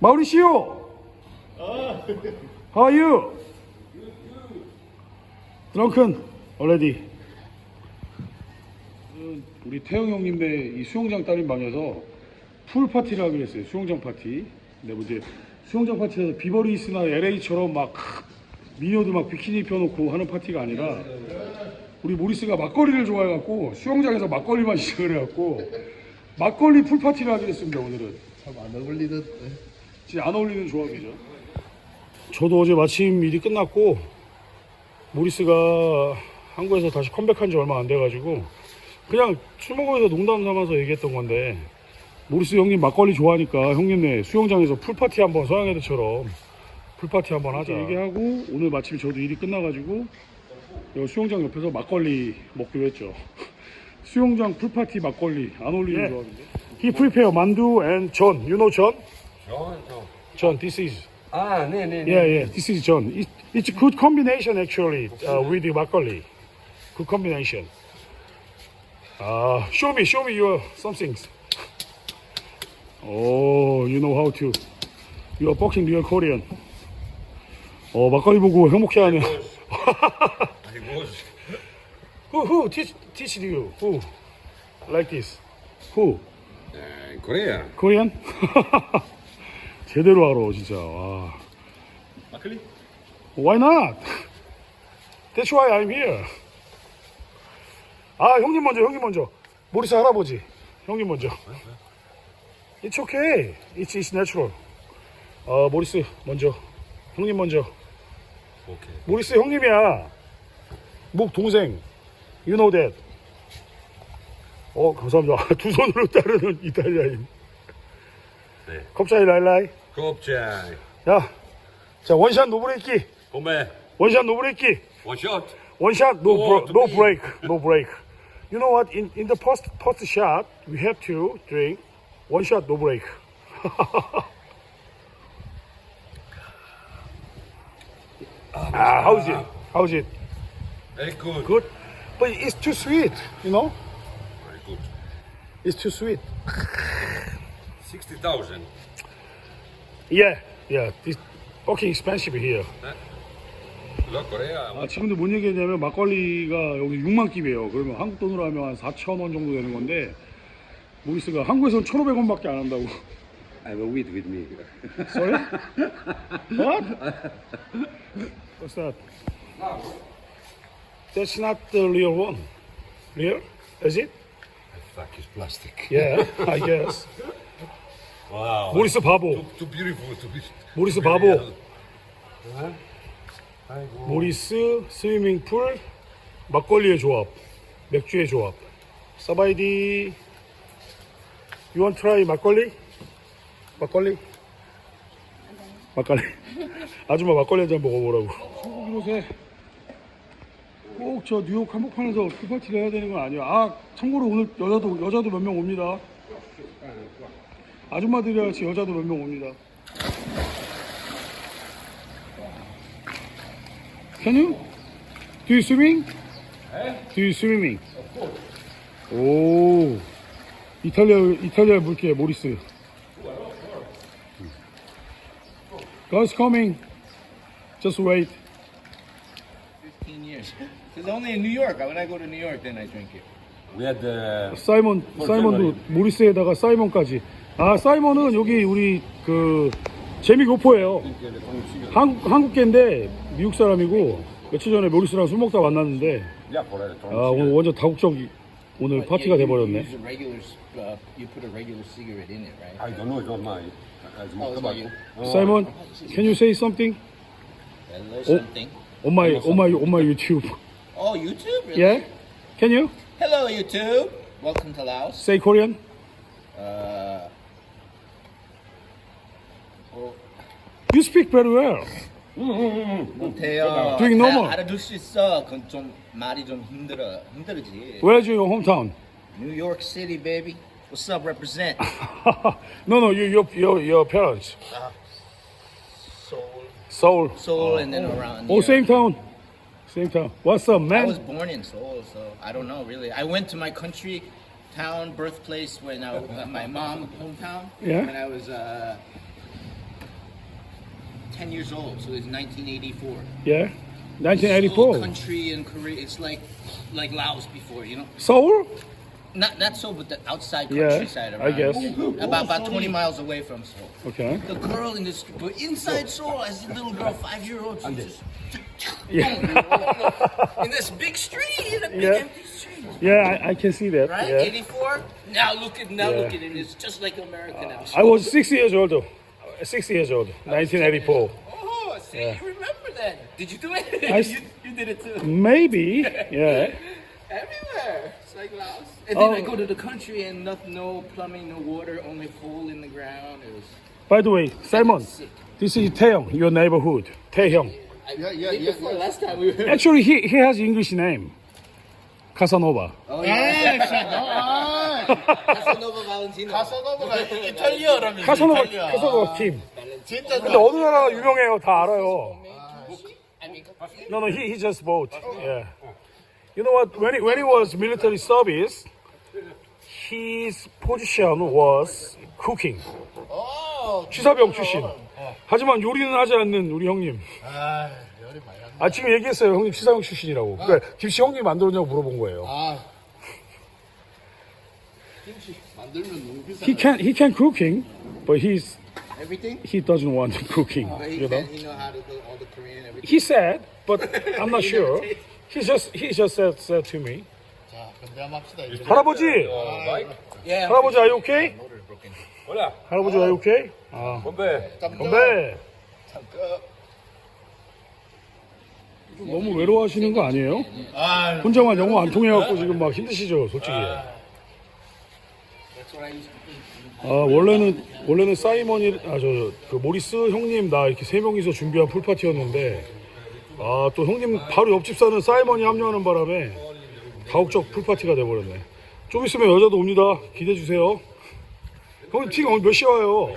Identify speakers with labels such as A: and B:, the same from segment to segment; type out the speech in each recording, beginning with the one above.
A: 마우리시오. How are you? Drunken already. 우리 태영 형님네 이 수영장 딸린 방에서 풀 파티를 하기로 했어요. 수영장 파티. 근데 뭐 이제 수영장 파티에서 비버리스나 LA처럼 막 미녀들 막 비키니 입혀놓고 하는 파티가 아니라 우리 모리스가 막걸리를 좋아해갖고 수영장에서 막걸리만 시작을 해갖고 막걸리 풀 파티를 하기로 했습니다 오늘은.
B: 참 안 어울리는
A: 진짜 안 어울리는 조합이죠. 저도 어제 마침 일이 끝났고 모리스가 한국에서 다시 컴백한 지 얼마 안 돼가지고 그냥 술 먹으면서 농담 삼아서 얘기했던 건데 모리스 형님 막걸리 좋아하니까 형님네 수영장에서 풀파티 한번 서양애들처럼 풀파티 한번 하자. 얘기하고 오늘 마침 저도 일이 끝나가지고 여기 수영장 옆에서 막걸리 먹기로 했죠. 수영장 풀파티 막걸리 안 어울리는 조합인데. He prepare 만두 and 전 You know 전?
C: John, John.
A: 전 this is
C: Ah, nee, nee, nee.
A: Yeah, yeah. This is John. It, it's a good combination actually uh, with the makgeolli. Good combination. Uh, show me, show me your some things. Oh, you know how to. You are boxing real Korean. 어, 막걸리 보고 행복해하네.
C: I was.
A: who who teach teach you? Who like this? Who?
C: Uh, in Korea.
A: Korean? 제대로 알아 진짜. 와.
C: Makgeolli?
A: Why not? That's why I'm here. 아 형님 먼저 형님 먼저 모리스 할아버지 형님 먼저 It's okay It's, it's natural 아 모리스 먼저 형님 먼저
C: Okay.
A: 모리스 형님이야 목 동생 You know that 어 감사합니다 두 손으로 따르는 이탈리아인
C: 네.
A: 컵차이 라일라이
C: Kopchai.
A: 야, 자 원샷 노브레이키
C: Come
A: 원샷 노브레이키
C: One shot.
A: One shot, no,
C: Oh,
A: bro-
C: to
A: no
C: me.
A: break, no break. You know what? In in the post post shot, we have to drink one shot, no break. ah, how's it? How's it?
C: Very good.
A: Good, but it's too sweet. You know,
C: Very good.
A: it's too sweet.
C: 60,000.
A: Yeah, yeah. This fucking expensive here. 아, 지금도 뭔 얘기했냐면 막걸리가 여기 6만 깁이에요. 그러면 한국 돈으로 하면 한 4천 원 정도 되는 건데 모리스가 한국에서는 1,500원밖에 안 한다고.
C: I have a weed with me.
A: Sorry? what? What's that? That's not the real one. Real? Is it?
C: Fuck is plastic.
A: Yeah, I guess.
C: Wow.
A: 모리스 바보.
C: Too, too beautiful be.
A: 모리스 바보.
C: Huh? 아이고.
A: 모리스 스위밍풀 막걸리의 조합. 맥주의 조합. 사바이디. You want try 막걸리? 막걸리? 막걸리. 아줌마 막걸리 한 잔 먹어보라고. 한국 옷에 꼭저 뉴욕 한복판에서 그 파티를 해야 되는 건 아니야. 아 참고로 오늘 여자도 여자도 몇 명 옵니다. 아줌마들이랑 같이 여자도 몇 명 옵니다. Can you? Do you swimming? Do you swimming? 오 이탈리아 이탈리아 물개 모리스. Guys coming. Just wait.
D: 15 years. It's only in New York. When I go to New York, then I drink it.
C: We had uh,
A: 사이먼 사이먼도 모리스에다가 사이먼까지. 아 사이먼은 여기 우리 그 재미 교포예요. 한국 한국계인데 미국 사람이고 며칠 전에 모리스랑 술 먹다 만났는데 아 오늘 완전 다국적 오늘 파티가 돼 버렸네.
D: Uh, it, right?
C: I don't know, it's not mine. I
D: Oh,
C: smoke
D: it's not you.
A: 사이먼, can you say something
D: Hello,
A: Oh.
D: something.
A: on my on my on my YouTube?
D: Oh, YouTube? Really?
A: Yeah, can you
D: Hello, YouTube. Welcome to Laos.
A: say Korean?
D: Uh, 어,
A: You speak very well.
D: 못해요.
A: Doing normal.
D: 아, 알아둘 수 있어. 그건 좀 말이 좀 힘들어. 힘들지.
A: Where's your hometown?
D: New York City, baby. What's up, represent?
A: no, no, you, your your your parents.
D: Seoul,
A: Seoul.
D: Seoul, and then around.
A: Oh,
D: here.
A: same town. Same town. What's up,
D: I
A: man?
D: was born in Seoul, so I don't know really. I went to my country, town, birthplace when I uh, my mom hometown.
A: Yeah.
D: When I was uh,
B: 10 years old, so it's 1984.
A: Yeah.
B: Little
A: 1984.
B: country in Korea, it's like like Laos before, you know.
A: Seoul?
B: Not not so, but the outside
A: Yeah,
B: countryside
A: I
B: around.
A: guess.
B: About about 20 miles away from Seoul.
A: Okay.
B: The girl in this, but inside Seoul, as a little girl, five year old, she just
A: Yeah.
B: in this big street, in a big
A: Yeah.
B: empty street.
A: yeah, I, I can see that.
B: Right?
A: Yeah.
B: 84. Now look at now
A: Yeah.
B: look at it. It's just like America now.
A: I was six years old. though. Six years old. 1984.
B: Oh, see, you remember then. Did you do it?
A: I s-
B: you, you did it too.
A: Maybe. Yeah.
B: Everywhere. It's like Laos. And then I
A: Oh.
B: go to the country and not, no plumbing, no water, only hole in the ground. It was.
A: By the way, Simon, this is Taeyong, your neighborhood. Taeyong.
B: I,
E: Yeah, yeah,
B: did
E: yeah,
B: last time we were.
A: Actually, he, he has English name. Casanova.
B: Oh yeah.
E: 아,
B: Casanova Valentino.
E: 카사노바가 이탈리아라면서
A: 카사노바,
E: 이탈리아.
A: 카사노바 팀.
E: 진짜
A: 근데 어느 나라 유명해요? 다 알아요. No, no, he, he just bought. Yeah. You know what? When he, when he was military service, his position was cooking.
E: 어,
A: 취사병 출신. 하지만 요리는 하지 않는 우리 형님.
E: 아, 열이 많이 나.
A: 아 지금 얘기했어요 형님 취사병 출신이라고. 그래 김치 형님 만들었냐고 물어본 거예요.
E: 아. 김치 만들면 너무 비싸.
A: He can he can cooking, but he's
B: everything.
A: he doesn't want cooking.
B: But he,
A: You know.
B: can, he know how to do all the Korean everything.
A: He said, but I'm not sure. He just he just said, said to me,
E: 자, 건배합시다 이제.
A: 할아버지,
B: Yeah.
A: 할아버지 are you okay?
C: Hola.
A: 할아버지 are you okay? 아,
C: Bombe.
A: 건배. 너무 외로워하시는 거 아니에요?
E: 아,
A: 혼자만 영어 안 통해갖고 지금 막 힘드시죠, 솔직히. 아 원래는 원래는 사이먼이 아저 그 모리스 형님 나 이렇게 세 명이서 준비한 풀 파티였는데 아 또 형님 바로 옆집 사는 사이먼이 합류하는 바람에 가옥적 풀 파티가 돼버렸네. 좀 있으면 여자도 옵니다. 기대해 주세요. 형님 팀 오늘 몇 시에 와요?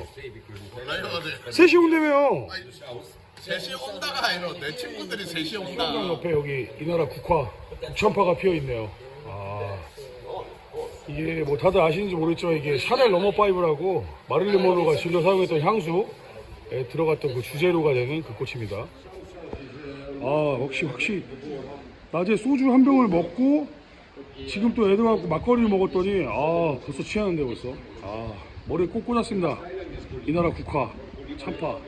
E: 몰라요. 네.
A: 3시 온다며요.
E: 셋이 온다가 아니라 내 친구들이 셋이 온다.
A: 옆에 여기 이 나라 국화 국천파가 피어 있네요. 아 이게 뭐 다들 아시는지 모르겠지만 이게 샤넬 넘버 5라고 마릴린 monroe가 진로 사용했던 향수에 들어갔던 그 주재료가 되는 그 꽃입니다. 아 역시 확실히 낮에 소주 한 병을 먹고 지금 또 애들 갖고 막걸리를 먹었더니 아 벌써 취하는데 벌써 아 머리에 꼭 꽂았습니다. 이 나라 국화 참파.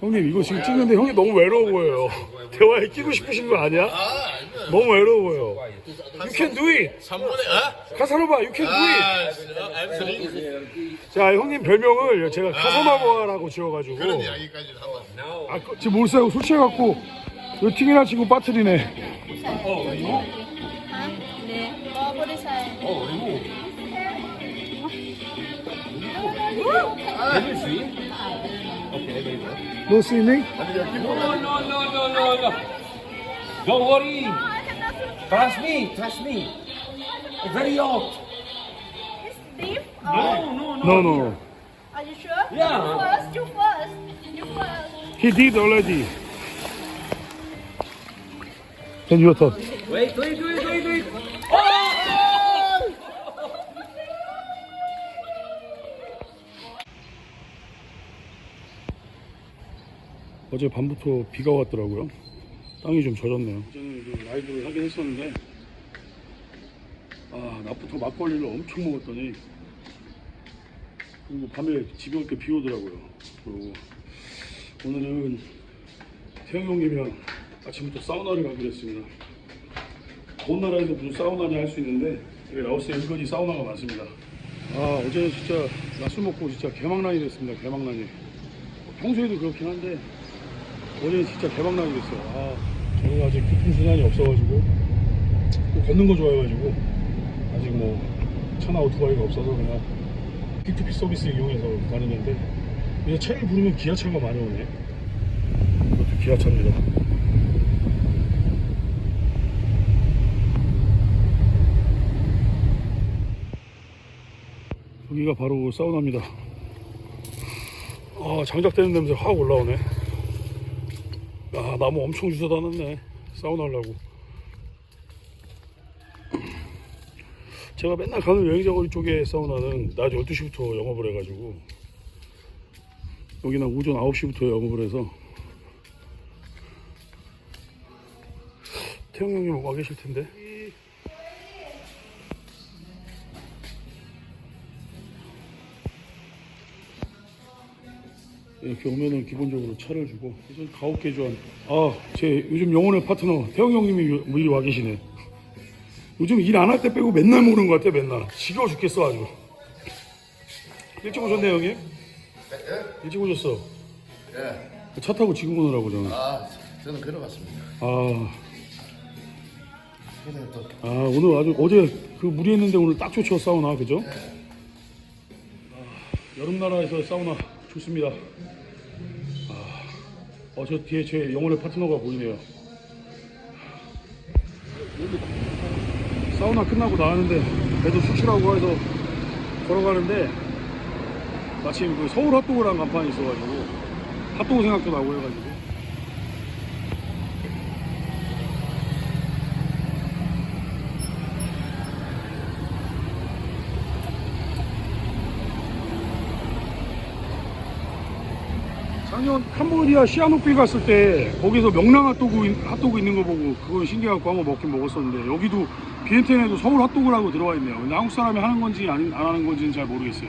A: 형님 이거 지금 찍는데 형이 너무 외로워 보여요. 대화에 끼고 싶으신 거 아니야?
E: 아,
A: 너무 외로워 보여. You can do it.
E: 3분의 어?
A: 카사노바, you can do it.
E: 아, 엠스리
A: 자, 형님 별명을 제가 카사노바라고 지어가지고.
E: 그런 이야기까지는 한번.
A: 아, 그, 지금 몰사요. 술 취해갖고 요 팅이나 치고 빠뜨리네.
F: 네, 먹어버리세요.
A: No swimming?
C: No, no, no, no, no. Don't worry. Trust me, trust me. It's Very old.
F: It's deep.
C: No, oh. no, no.
A: No, no, no.
F: Are you sure?
C: Yeah.
F: You first, you first. You first.
A: He did already. Then your turn.
C: Wait, wait, wait, wait, wait. Oh. Oh!
A: 어제 밤부터 비가 왔더라고요. 땅이 좀 젖었네요. 저는 그 라이브를 하긴 했었는데, 아, 낮부터 막걸리를 엄청 먹었더니, 그리고 밤에 때비 오더라고요. 그리고 오늘은 태영 형님이랑 아침부터 사우나를 가기로 했습니다. 더운 나라에도 무슨 사우나냐 할 수 있는데, 여기 라오스에 은근히 사우나가 많습니다. 아, 어제는 진짜 낮술 먹고 진짜 개망난이 됐습니다. 개망난이. 평소에도 그렇긴 한데, 어제는 진짜 대박나게 됐어요. 아, 저는 아직 교통 수단이 없어가지고, 또 걷는 거 좋아해가지고, 아직 뭐, 차나 오토바이가 없어서 그냥 P2P 서비스 이용해서 건데, 그냥 차를 부르면 기아차가 많이 오네. 이것도 기아차입니다. 여기가 바로 사우나입니다. 아, 장작되는 냄새 확 올라오네. 아 나무 엄청 주워다 놨네 사우나 하려고 제가 맨날 가는 여행자거리 쪽에 사우나는 낮 12시부터 영업을 해가지고 여기는 오전 9시부터 영업을 해서 태영 형님 와 계실 텐데. 이렇게 오면은 기본적으로 차를 주고 그래서 가옥계 주한 아제 요즘 영혼의 파트너 태영 형님이 요- 미리 와 계시네. 요즘 일 안 할 때 빼고 맨날 모르는 것 같아 맨날. 지겨워 죽겠어 아주. 일찍 오셨네 형님? 일찍 오셨어.
E: 예.
A: 차 타고 지금 오느라고 저는.
E: 아, 저는 걸어갔습니다.
A: 아,
E: 그래 또.
A: 아 오늘 아주 어제 그 무리했는데 오늘 딱 좋죠 사우나 그죠? 아, 여름 나라에서 사우나 좋습니다. 아, 어 저 뒤에 제 영혼의 파트너가 보이네요. 사우나 끝나고 나왔는데 배도 출출하고 해서 걸어가는데 마침 그 서울 핫도그라는 간판이 있어가지고 핫도그 생각도 나고 해가지고 작년 캄보디아 시아노필 갔을 때 거기서 명랑 핫도그, 있- 핫도그 있는 거 보고 그거 신기해갖고 한번 먹긴 먹었었는데 여기도 비엔텐에도 서울 핫도그라고 들어와 있네요. 근데 한국 사람이 하는 건지 아니, 안 하는 건지는 잘 모르겠어요.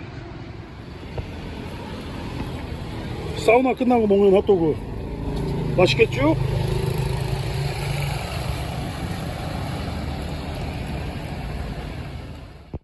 A: 사우나 끝나고 먹는 핫도그 맛있겠죠?